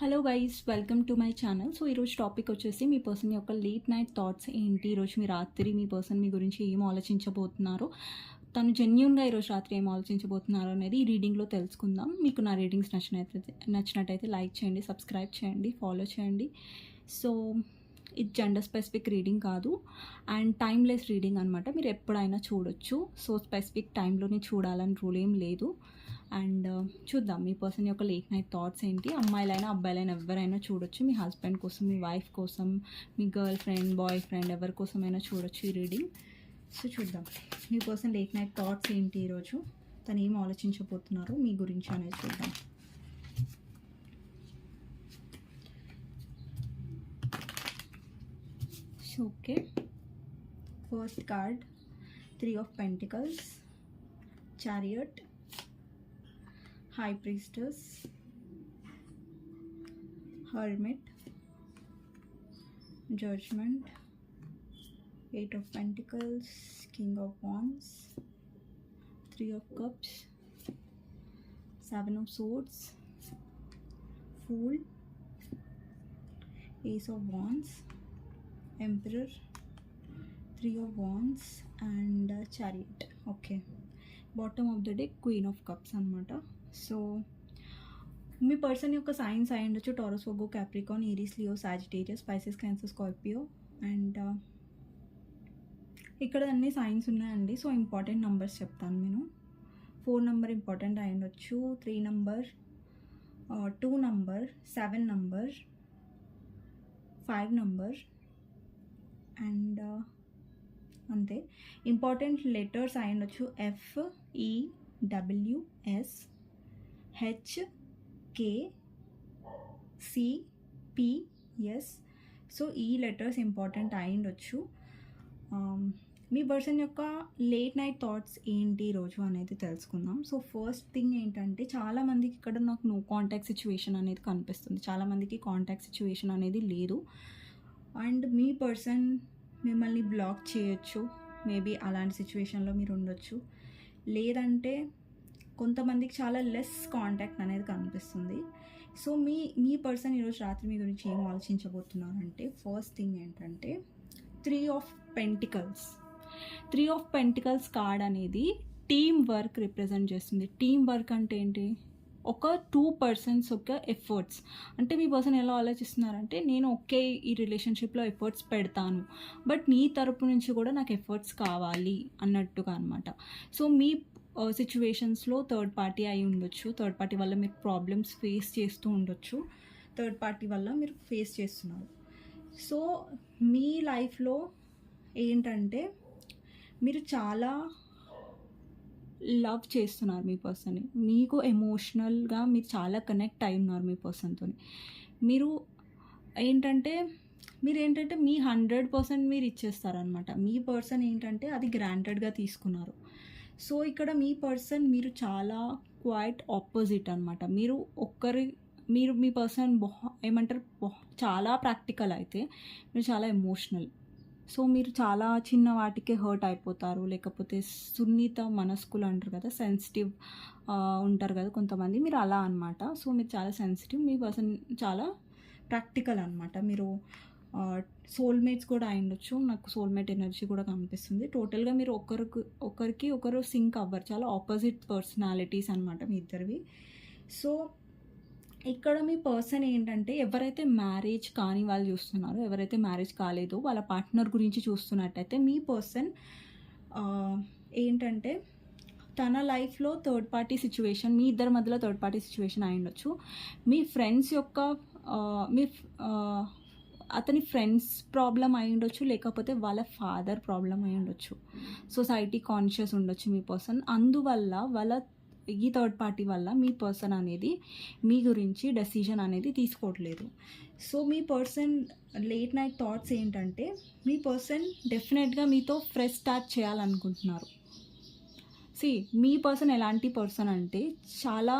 Hello guys welcome to my channel so ఈరోజు topic వచ్చేసి మీ పర్సన్ యొక్క లేట్ నైట్ థాట్స్ ఏంటి? ఈరోజు మీ రాత్రి మీ పర్సన్ మీ గురించి ఏం ఆలోచించబోతున్నారు? తను జెన్యున్గా ఈరోజు రాత్రి ఏం ఆలోచించబోతున్నారు అనేది ఈ రీడింగ్లో తెలుసుకుందాం. మీకు నా రీడింగ్స్ నచ్చినట్లయితే నచ్చినట్టయితే లైక్ చేయండి సబ్స్క్రైబ్ చేయండి ఫాలో చేయండి. సో ఇది జెండర్ స్పెసిఫిక్ రీడింగ్ కాదు. అండ్ టైమ్లెస్ రీడింగ్ అనమాట మీరు ఎప్పుడైనా చూడొచ్చు. సో స్పెసిఫిక్ టైంలోనే చూడాలని రూల్ ఏం లేదు. అండ్ uh, చూద్దాం. మీ పర్సన్ యొక్క లేట్ నైట్ థాట్స్ ఏంటి? అమ్మాయిలైనా అబ్బాయిలైనా ఎవరైనా చూడొచ్చు. మీ హస్బెండ్ కోసం మీ వైఫ్ కోసం మీ గర్ల్ ఫ్రెండ్ బాయ్ ఫ్రెండ్ ఎవరి కోసమైనా చూడొచ్చు ఈ రీడింగ్ సో చూద్దాం. మీ పర్సన్ లేట్ నైట్ థాట్స్ ఏంటి ఈరోజు? తను ఏం ఆలోచించబోతున్నారు? మీ గురించి అనేది చూద్దాం. okay first card three of pentacles. Chariot. High priestess. Hermit. Judgment. Eight of pentacles. King of wands. Three of cups. Seven of swords. Fool. Ace of wands. Emperor three of wands and chariot okay bottom of the deck queen of cups అనమాట so మీ person యొక్క signs అయి ఉండొచ్చు. Taurus Virgo Capricorn Aries Leo Sagittarius Pisces Cancer Scorpio and ఇక్కడ అన్ని science ఉన్నాయండి. So important numbers చెప్తాను నేను. ఫోర్ నెంబర్ ఇంపార్టెంట్ అయి ఉండొచ్చు. Three number two number seven number five number and అంతే. ఇంపార్టెంట్ లెటర్స్ అయి ఉండొచ్చు. F E W S H K C P S so ఈ లెటర్స్ ఇంపార్టెంట్ అయి ఉండొచ్చు. Um, మీ పర్సన్ యొక్క లేట్ నైట్ థాట్స్ ఏంటి రోజు అనేది తెలుసుకుందాం. సో ఫస్ట్ థింగ్ ఏంటంటే చాలామందికి ఇక్కడ నాకు నో కాంటాక్ట్ సిచ్యువేషన్ అనేది కనిపిస్తుంది. చాలామందికి కాంటాక్ట్ సిచ్యువేషన్ అనేది లేదు. అండ్ మీ పర్సన్ మిమ్మల్ని బ్లాక్ చేయొచ్చు. మేబీ అలాంటి సిచ్యువేషన్లో మీరు ఉండొచ్చు. లేదంటే కొంతమందికి చాలా లెస్ కాంటాక్ట్ అనేది కనిపిస్తుంది. సో మీ మీ పర్సన్ ఈరోజు రాత్రి మీ గురించి ఏం ఆలోచించబోతున్నారంటే ఫస్ట్ థింగ్ ఏంటంటే three of pentacles three of pentacles card అనేది టీమ్ వర్క్ రిప్రజెంట్ చేస్తుంది. టీమ్ వర్క్ అంటే ఏంటి? ఒక టూ పర్సన్స్ ఒక ఎఫర్ట్స్ అంటే మీ పర్సన్ ఎలా ఆలోచిస్తున్నారంటే నేను ఒకే ఈ రిలేషన్షిప్లో ఎఫర్ట్స్ పెడతాను బట్ నీ తరపు నుంచి కూడా నాకు ఎఫర్ట్స్ కావాలి అన్నట్టుగా అనమాట సో మీ సిచ్యువేషన్స్లో థర్డ్ పార్టీ అయి ఉండొచ్చు థర్డ్ పార్టీ వల్ల మీరు ప్రాబ్లమ్స్ ఫేస్ చేస్తూ ఉండొచ్చు థర్డ్ పార్టీ వల్ల మీరు ఫేస్ చేస్తున్నారు. సో మీ లైఫ్లో ఏంటంటే మీరు చాలా లవ్ చేస్తున్నారు మీ పర్సన్ని. మీకు ఎమోషనల్గా మీరు చాలా కనెక్ట్ అయి ఉన్నారు మీ పర్సన్తో మీరు ఏంటంటే మీరు ఏంటంటే మీ హండ్రెడ్ పర్సెంట్ మీరు ఇచ్చేస్తారనమాట మీ పర్సన్ ఏంటంటే అది గ్రాంటెడ్గా తీసుకున్నారు. సో ఇక్కడ మీ పర్సన్ మీరు చాలా క్వైట్ ఆపోజిట్ అనమాట మీరు ఒక్కరి మీరు మీ పర్సన్ బొహ ఏమంటారు బొహ చాలా ప్రాక్టికల్ అయితే మీరు చాలా ఎమోషనల్. సో మీరు చాలా చిన్న వాటికే హర్ట్ అయిపోతారు. లేకపోతే సున్నిత మనస్కులు అంటారు కదా సెన్సిటివ్ ఉంటారు కదా కొంతమంది. మీరు అలా అనమాట సో మీరు చాలా సెన్సిటివ్ మీ పర్సన్ చాలా ప్రాక్టికల్ అనమాట మీరు సోల్మేట్స్ కూడా అయిండొచ్చు నాకు సోల్మేట్ ఎనర్జీ కూడా కనిపిస్తుంది. టోటల్గా మీరు ఒకరికి ఒకరికి ఒకరు సింక్ అవ్వరు. చాలా ఆపోజిట్ పర్సనాలిటీస్ అనమాట మీ ఇద్దరివి. సో ఇక్కడ మీ పర్సన్ ఏంటంటే ఎవరైతే మ్యారేజ్ కాని వాళ్ళు చూస్తున్నారో ఎవరైతే మ్యారేజ్ కాలేదో వాళ్ళ పార్ట్నర్ గురించి చూస్తున్నట్టయితే మీ పర్సన్ ఏంటంటే తన లైఫ్లో థర్డ్ పార్టీ సిచ్యువేషన్ మీ ఇద్దరి మధ్యలో థర్డ్ పార్టీ సిచ్యువేషన్ అయి ఉండొచ్చు. మీ ఫ్రెండ్స్ యొక్క మీ అతని ఫ్రెండ్స్ ప్రాబ్లం అయి ఉండొచ్చు లేకపోతే వాళ్ళ ఫాదర్ ప్రాబ్లం అయి ఉండొచ్చు. సొసైటీ కాన్షియస్ ఉండొచ్చు మీ పర్సన్. అందువల్ల వాళ్ళ ఈ థర్డ్ పార్టీ వల్ల మీ పర్సన్ అనేది మీ గురించి డెసిషన్ అనేది తీసుకోవట్లేదు. సో మీ పర్సన్ లేట్ నైట్ థాట్స్ ఏంటంటే మీ పర్సన్ డెఫినెట్గా మీతో ఫ్రెష్ స్టార్ట్ చేయాలనుకుంటున్నారు. సి మీ పర్సన్ ఎలాంటి పర్సన్ అంటే చాలా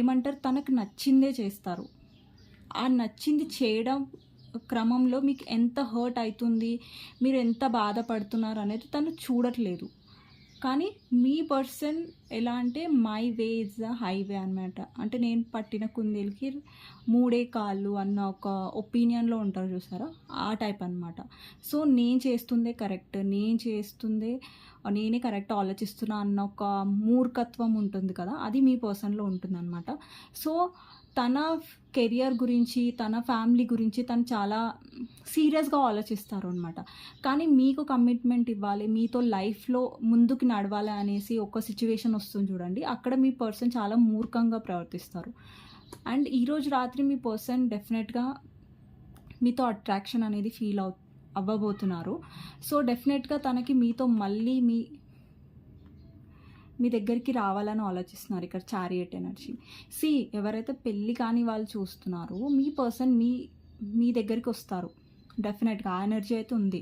ఏమంటారు తనకు నచ్చిందే చేస్తారు. ఆ నచ్చింది చేయడం క్రమంలో మీకు ఎంత హర్ట్ అవుతుంది మీరు ఎంత బాధపడుతున్నారు అనేది తను చూడట్లేదు. కానీ మీ పర్సన్ ఎలా అంటే my way is the highway అనమాట అంటే నేను పట్టిన కుందేలకి మూడే కాళ్ళు అన్న ఒక ఒపీనియన్లో ఉంటారు చూసారా? ఆ టైప్ అనమాట సో నేను చేస్తుందే కరెక్ట్. నేను చేస్తుందే నేనే కరెక్ట్ ఆలోచిస్తున్నా అన్న ఒక మూర్ఖత్వం ఉంటుంది కదా అది మీ పర్సన్లో ఉంటుందన్నమాట. సో తన కెరియర్ గురించి తన ఫ్యామిలీ గురించి తను చాలా సీరియస్గా ఆలోచిస్తారు అనమాట కానీ మీకు కమిట్మెంట్ ఇవ్వాలి మీతో లైఫ్లో ముందుకు నడవాలి అనేసి ఒక సిచ్యువేషన్ వస్తుంది చూడండి. అక్కడ మీ పర్సన్ చాలా మూర్ఖంగా ప్రవర్తిస్తారు. అండ్ ఈరోజు రాత్రి మీ పర్సన్ డెఫినెట్గా మీతో అట్రాక్షన్ అనేది ఫీల్ అవు అవ్వబోతున్నారు. సో డెఫినెట్గా తనకి మీతో మళ్ళీ మీ మీ దగ్గరికి రావాలని ఆలోచిస్తున్నారు ఇక్కడ చారియట్ ఎనర్జీ. సి ఎవరైతే పెళ్ళి కాని వాళ్ళు చూస్తున్నారో మీ పర్సన్ మీ మీ దగ్గరికి వస్తారు. డెఫినెట్గా ఆ ఎనర్జీ అయితే ఉంది.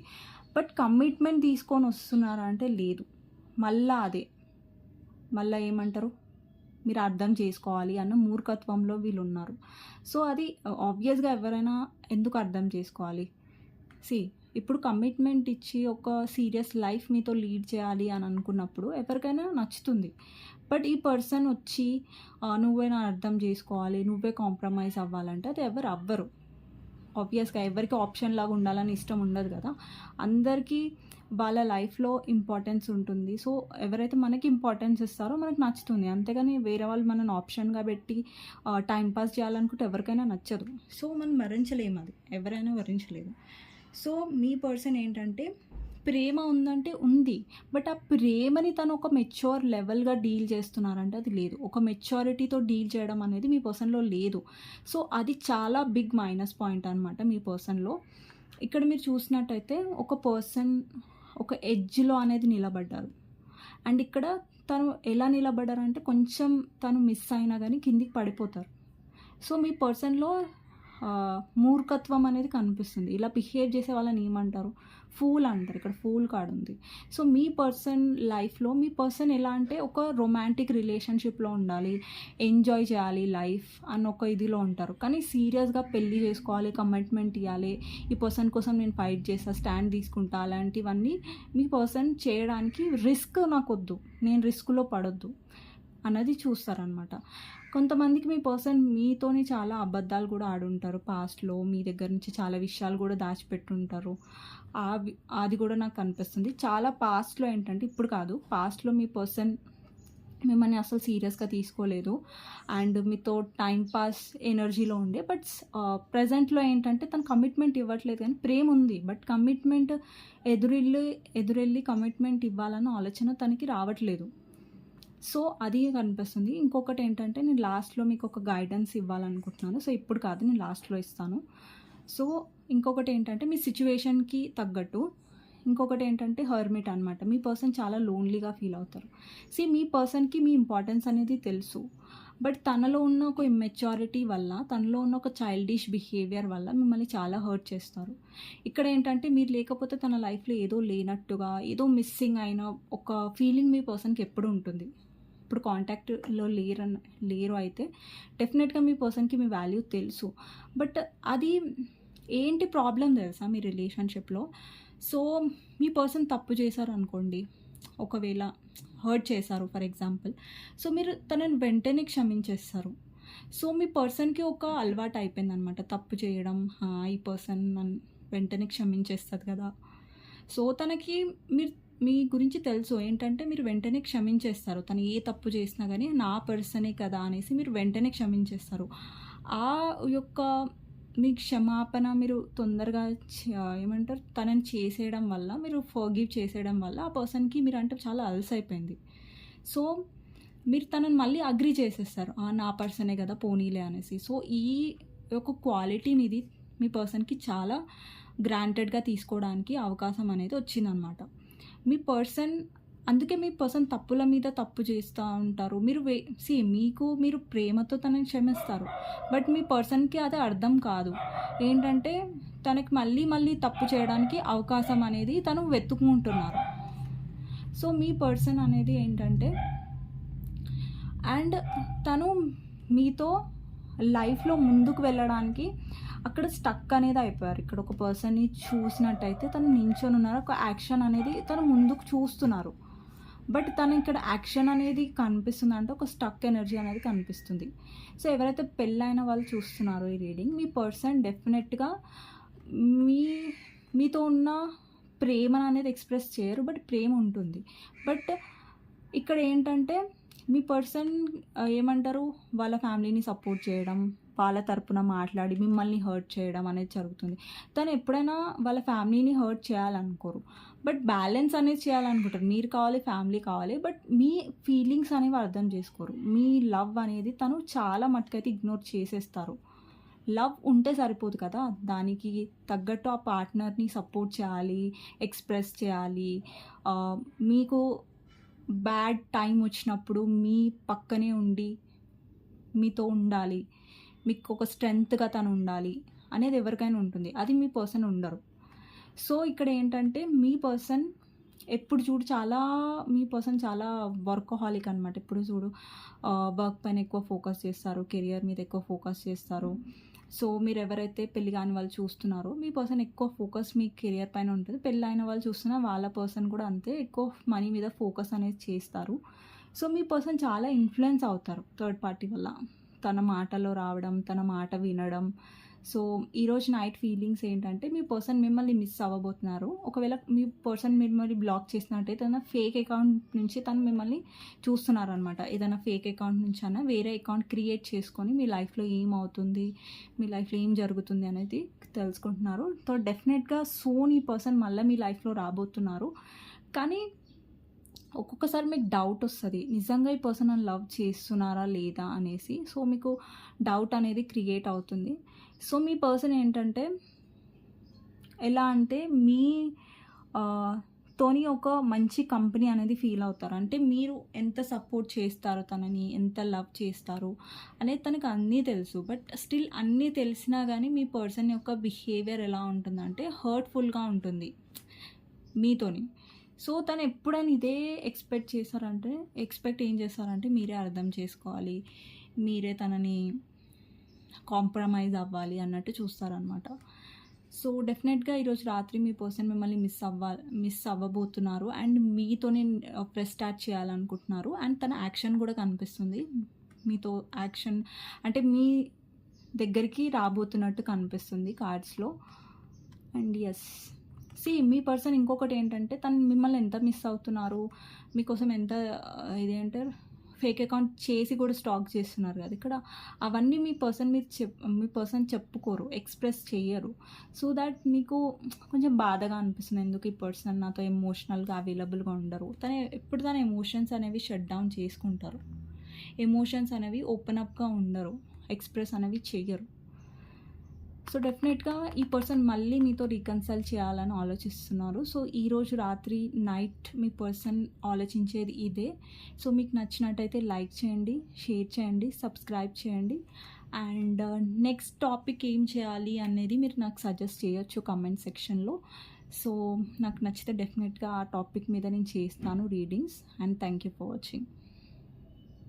బట్ కమిట్మెంట్ తీసుకొని వస్తున్నారా అంటే లేదు. మళ్ళా అదే. మళ్ళీ ఏమంటారు? మీరు అర్థం చేసుకోవాలి అన్న మూర్ఖత్వంలో వీళ్ళు ఉన్నారు. సో అది ఆబ్వియస్గా ఎవరైనా ఎందుకు అర్థం చేసుకోవాలి? సి ఇప్పుడు కమిట్మెంట్ ఇచ్చి ఒక సీరియస్ లైఫ్ మీతో లీడ్ చేయాలి అని అనుకున్నప్పుడు ఎవరికైనా నచ్చుతుంది. బట్ ఈ పర్సన్ వచ్చి నువ్వే నా అర్థం చేసుకోవాలి నువ్వే కాంప్రమైజ్ అవ్వాలంటే అది ఎవరు అవ్వరు. ఆబ్వియస్గా ఎవరికి ఆప్షన్ లాగా ఉండాలని ఇష్టం ఉండదు కదా. అందరికీ వాళ్ళ లైఫ్లో ఇంపార్టెన్స్ ఉంటుంది. సో ఎవరైతే మనకి ఇంపార్టెన్స్ ఇస్తారో మనకు నచ్చుతుంది. అంతేగాని వేరే వాళ్ళు మనల్ని ఆప్షన్గా పెట్టి టైం పాస్ చేయాలనుకుంటే ఎవరికైనా నచ్చదు. సో మనం మరించలేము అది. ఎవరైనా వరించలేదు. సో మీ పర్సన్ ఏంటంటే ప్రేమ ఉందంటే ఉంది బట్ ఆ ప్రేమని తను ఒక మెచ్యూర్ లెవెల్గా డీల్ చేస్తున్నారంటే అది లేదు. ఒక మెచ్యూరిటీతో డీల్ చేయడం అనేది మీ పర్సన్లో లేదు. సో అది చాలా బిగ్ మైనస్ పాయింట్ అనమాట మీ పర్సన్లో. ఇక్కడ మీరు చూసినట్టయితే ఒక పర్సన్ ఒక ఎడ్జ్లో అనేది నిలబడ్డారు. అండ్ ఇక్కడ తను ఎలా నిలబడ్డారంటే కొంచెం తను మిస్ అయినా కానీ కిందికి పడిపోతారు. సో మీ పర్సన్లో మూర్ఖత్వం అనేది కనిపిస్తుంది. ఇలా బిహేవ్ చేసే వాళ్ళని ఏమంటారు? ఫూల్ అంటారు. ఇక్కడ ఫూల్ కార్డ్ ఉంది. సో మీ పర్సన్ లైఫ్లో మీ పర్సన్ ఎలా అంటే ఒక రొమాంటిక్ రిలేషన్షిప్లో ఉండాలి ఎంజాయ్ చేయాలి లైఫ్ అన్న ఒక ఇదిలో ఉంటారు. కానీ సీరియస్గా పెళ్ళి చేసుకోవాలి కమిట్మెంట్ ఇవ్వాలి ఈ పర్సన్ కోసం నేను ఫైట్ చేస్తా స్టాండ్ తీసుకుంటా అలాంటివన్నీ మీ పర్సన్ చేయడానికి రిస్క్ నాకు వద్దు. నేను రిస్క్లో పడొద్దు. అన్నది చూస్తారనమాట కొంతమందికి మీ పర్సన్ మీతోని చాలా అబద్ధాలు కూడా ఆడుంటారు. పాస్ట్లో మీ దగ్గర నుంచి చాలా విషయాలు కూడా దాచిపెట్టుంటారు. అది కూడా నాకు కనిపిస్తుంది చాలా పాస్ట్లో ఏంటంటే ఇప్పుడు కాదు. పాస్ట్లో మీ పర్సన్ మిమ్మల్ని అసలు సీరియస్గా తీసుకోలేదు. అండ్ మీతో టైం పాస్ ఎనర్జీలో ఉండే. బట్ ప్రజెంట్లో ఏంటంటే తను కమిట్మెంట్ ఇవ్వట్లేదు కానీ ప్రేమ ఉంది. బట్ కమిట్మెంట్ ఎదురెళ్ళి ఎదురెళ్ళి కమిట్మెంట్ ఇవ్వాలన్న ఆలోచన తనకి రావట్లేదు. సో అది కనిపిస్తుంది. ఇంకొకటి ఏంటంటే నేను లాస్ట్లో మీకు ఒక గైడెన్స్ ఇవ్వాలనుకుంటున్నాను. సో ఇప్పుడు కాదు నేను లాస్ట్లో ఇస్తాను. సో ఇంకొకటి ఏంటంటే మీ సిచ్యువేషన్కి తగ్గట్టు ఇంకొకటి ఏంటంటే హర్మిట్ అనమాట మీ పర్సన్ చాలా లోన్లీగా ఫీల్ అవుతారు. సి మీ పర్సన్కి మీ ఇంపార్టెన్స్ అనేది తెలుసు. బట్ తనలో ఉన్న ఒక ఇమ్మెచ్యూరిటీ వల్ల తనలో ఉన్న ఒక చైల్డిష్ బిహేవియర్ వల్ల మిమ్మల్ని చాలా హర్ట్ చేస్తారు. ఇక్కడ ఏంటంటే మీరు లేకపోతే తన లైఫ్లో ఏదో లేనట్టుగా ఏదో మిస్సింగ్ అయిన ఒక ఫీలింగ్ మీ పర్సన్కి ఎప్పుడు ఉంటుంది. ఇప్పుడు కాంటాక్ట్లో లేరు లేరు అయితే డెఫినెట్గా మీ పర్సన్కి మీ వాల్యూ తెలుసు. బట్ అది ఏంటి ప్రాబ్లం తెలుసా మీ రిలేషన్షిప్లో? సో మీ పర్సన్ తప్పు చేశారు అనుకోండి ఒకవేళ హర్ట్ చేశారు ఫర్ ఎగ్జాంపుల్ సో మీరు తనని వెంటనే క్షమించేస్తారు. సో మీ పర్సన్కి ఒక అలవాటు అయిపోయింది అనమాట తప్పు చేయడం ఈ పర్సన్ నన్ను వెంటనే క్షమించేస్తుంది కదా. సో తనకి మీరు మీ గురించి తెలుసు. ఏంటంటే మీరు వెంటనే క్షమించేస్తారు. తను ఏ తప్పు చేసినా కానీ నా పర్సనే కదా అనేసి మీరు వెంటనే క్షమించేస్తారు. ఆ యొక్క మీ క్షమాపణ మీరు తొందరగా ఏమంటారు తనని చేసేయడం వల్ల మీరు ఫర్గివ్ చేసేయడం వల్ల ఆ పర్సన్కి మీరు అంటే చాలా అలసైపోయింది. సో మీరు తనని మళ్ళీ అగ్రి చేసేస్తారు. "ఆ, నా పర్సనే కదా పోనీలే అనేసి. సో ఈ యొక్క క్వాలిటీ మీది మీ పర్సన్కి చాలా గ్రాంటెడ్గా తీసుకోవడానికి అవకాశం అనేది వచ్చిందనమాట. మీ పర్సన్ అందుకే మీ పర్సన్ తప్పుల మీద తప్పు చేస్తూ ఉంటారు. మీరు వే సి మీకు మీరు ప్రేమతో తనని క్షమిస్తారు. బట్ మీ పర్సన్కి అది అర్థం కాదు. ఏంటంటే తనకి మళ్ళీ మళ్ళీ తప్పు చేయడానికి అవకాశం అనేది తను వెతుకుంటున్నారు సో మీ పర్సన్ అనేది ఏంటంటే అండ్ తను మీతో లైఫ్లో ముందుకు వెళ్ళడానికి అక్కడ స్టక్ అనేది అయిపోయారు. ఇక్కడ ఒక పర్సన్ని చూసినట్టయితే తను నించొని ఉన్నారు. ఒక యాక్షన్ అనేది తను ముందుకు చూస్తున్నారు. బట్ తను ఇక్కడ యాక్షన్ అనేది కనిపిస్తుంది అంటే ఒక స్టక్ ఎనర్జీ అనేది కనిపిస్తుంది. సో ఎవరైతే పెళ్ళైన వాళ్ళు చూస్తున్నారో ఈ రీడింగ్ మీ పర్సన్ డెఫినెట్గా మీ మీతో ఉన్న ప్రేమ అనేది ఎక్స్ప్రెస్ చేయరు. బట్ ప్రేమ ఉంటుంది. బట్ ఇక్కడ ఏంటంటే మీ పర్సన్ ఏమంటారు? వాళ్ళ ఫ్యామిలీని సపోర్ట్ చేయడం వాళ్ళ తరపున మాట్లాడి మిమ్మల్ని హర్ట్ చేయడం అనేది జరుగుతుంది. తను ఎప్పుడైనా వాళ్ళ ఫ్యామిలీని హర్ట్ చేయాలనుకోరు. బట్ బ్యాలెన్స్ అనేది చేయాలనుకుంటారు. మీరు కావాలి ఫ్యామిలీ కావాలి. బట్ మీ ఫీలింగ్స్ అనేవి అర్థం చేసుకోరు. మీ లవ్ అనేది తను చాలా మట్టుకైతే ఇగ్నోర్ చేసేస్తారు. లవ్ ఉంటే సరిపోదు కదా. దానికి తగ్గట్టు ఆ పార్ట్నర్ని సపోర్ట్ చేయాలి ఎక్స్ప్రెస్ చేయాలి. మీకు బ్యాడ్ టైం వచ్చినప్పుడు మీ పక్కనే ఉండి మీతో ఉండాలి. మీకు ఒక స్ట్రెంగ్త్గా తను ఉండాలి అనేది ఎవరికైనా ఉంటుంది. అది మీ పర్సన్ ఉండరు. సో ఇక్కడ ఏంటంటే మీ పర్సన్ ఎప్పుడు చూడు చాలా మీ పర్సన్ చాలా వర్కహాలిక్ అనమాట ఎప్పుడు చూడు వర్క్ పైన ఎక్కువ ఫోకస్ చేస్తారు కెరియర్ మీద ఎక్కువ ఫోకస్ చేస్తారు. సో మీరు ఎవరైతే పెళ్ళి కాని వాళ్ళు చూస్తున్నారో మీ పర్సన్ ఎక్కువ ఫోకస్ మీ కెరియర్ పైన ఉంటుంది. పెళ్ళి అయిన వాళ్ళు చూస్తున్నా వాళ్ళ పర్సన్ కూడా అంతే ఎక్కువ మనీ మీద ఫోకస్ అనేది చేస్తారు. సో మీ పర్సన్ చాలా ఇన్ఫ్లుయెన్స్ అవుతారు థర్డ్ పార్టీ వల్ల. తన మాటలో రావడం తన మాట వినడం. సో ఈరోజు నైట్ ఫీలింగ్స్ ఏంటంటే మీ పర్సన్ మిమ్మల్ని మిస్ అవ్వబోతున్నారు. ఒకవేళ మీ పర్సన్ మిమ్మల్ని బ్లాక్ చేసినట్టయితే తన ఫేక్ అకౌంట్ నుంచి తను మిమ్మల్ని చూస్తున్నారనమాట ఏదైనా ఫేక్ అకౌంట్ నుంచి అయినా వేరే అకౌంట్ క్రియేట్ చేసుకొని మీ లైఫ్లో ఏమవుతుంది మీ లైఫ్లో ఏం జరుగుతుంది అనేది తెలుసుకుంటున్నారు. సో డెఫినెట్గా సోన్ ఈ పర్సన్ మళ్ళీ మీ లైఫ్లో రాబోతున్నారు. కానీ ఒక్కొక్కసారి మీకు డౌట్ వస్తుంది. నిజంగా ఈ పర్సన్ లవ్ చేస్తున్నారా లేదా అనేసి. సో మీకు డౌట్ అనేది క్రియేట్ అవుతుంది. సో మీ పర్సన్ ఏంటంటే ఎలా అంటే మీ తోని ఒక మంచి కంపెనీ అనేది ఫీల్ అవుతారు. అంటే మీరు ఎంత సపోర్ట్ చేస్తారో తనని ఎంత లవ్ చేస్తారు అనేది తనకు అన్నీ తెలుసు. బట్ స్టిల్ అన్నీ తెలిసినా కానీ మీ పర్సన్ యొక్క బిహేవియర్ ఎలా ఉంటుందంటే హర్ట్ఫుల్గా ఉంటుంది. మీతోని. సో తను ఎప్పుడైనా ఇదే ఎక్స్పెక్ట్ చేశారంటే ఎక్స్పెక్ట్ ఏం చేస్తారంటే మీరే అర్థం చేసుకోవాలి. మీరే తనని కాంప్రమైజ్ అవ్వాలి అన్నట్టు చూస్తారనమాట సో డెఫినెట్గా ఈరోజు రాత్రి మీ పర్సన్ మిమ్మల్ని మిస్ అవ్వ మిస్ అవ్వబోతున్నారు. అండ్ మీతోనే ప్రెస్ స్టార్ట్ చేయాలనుకుంటున్నారు. అండ్ తన యాక్షన్ కూడా కనిపిస్తుంది. మీతో యాక్షన్ అంటే మీ దగ్గరికి రాబోతున్నట్టు కనిపిస్తుంది కార్డ్స్లో. అండ్ ఎస్ సి మీ పర్సన్ ఇంకొకటి ఏంటంటే తను మిమ్మల్ని ఎంత మిస్ అవుతున్నారు? మీకోసం ఎంత ఇది అంటారు? ఫేక్ అకౌంట్ చేసి కూడా స్టాక్ చేస్తున్నారు కదా. ఇక్కడ అవన్నీ మీ పర్సన్ మీరు చెప్ మీ పర్సన్ చెప్పుకోరు ఎక్స్ప్రెస్ చేయరు సో దట్ మీకు కొంచెం బాధగా అనిపిస్తుంది. ఎందుకు ఈ పర్సన్ నాతో ఎమోషనల్గా అవైలబుల్గా ఉండరు? తను ఎప్పుడు తన ఎమోషన్స్ అనేవి షట్ డౌన్ చేసుకుంటారు. ఎమోషన్స్ అనేవి ఓపెన్ అప్గా ఉండరు. ఎక్స్ప్రెస్ అనేవి చేయరు సో డెఫినెట్గా ఈ పర్సన్ మళ్ళీ మీతో రీకన్సల్ట్ చేయాలని ఆలోచిస్తున్నారు. సో ఈరోజు రాత్రి నైట్ మీ పర్సన్ ఆలోచించేది ఇదే. సో మీకు నచ్చినట్టయితే లైక్ చేయండి షేర్ చేయండి సబ్స్క్రైబ్ చేయండి. అండ్ uh, నెక్స్ట్ టాపిక్ ఏం చేయాలి అనేది మీరు నాకు సజెస్ట్ చేయొచ్చు కమెంట్ సెక్షన్లో. సో నాకు నచ్చితే డెఫినెట్గా ఆ టాపిక్ మీద నేను చేస్తాను readings. And thank you for watching.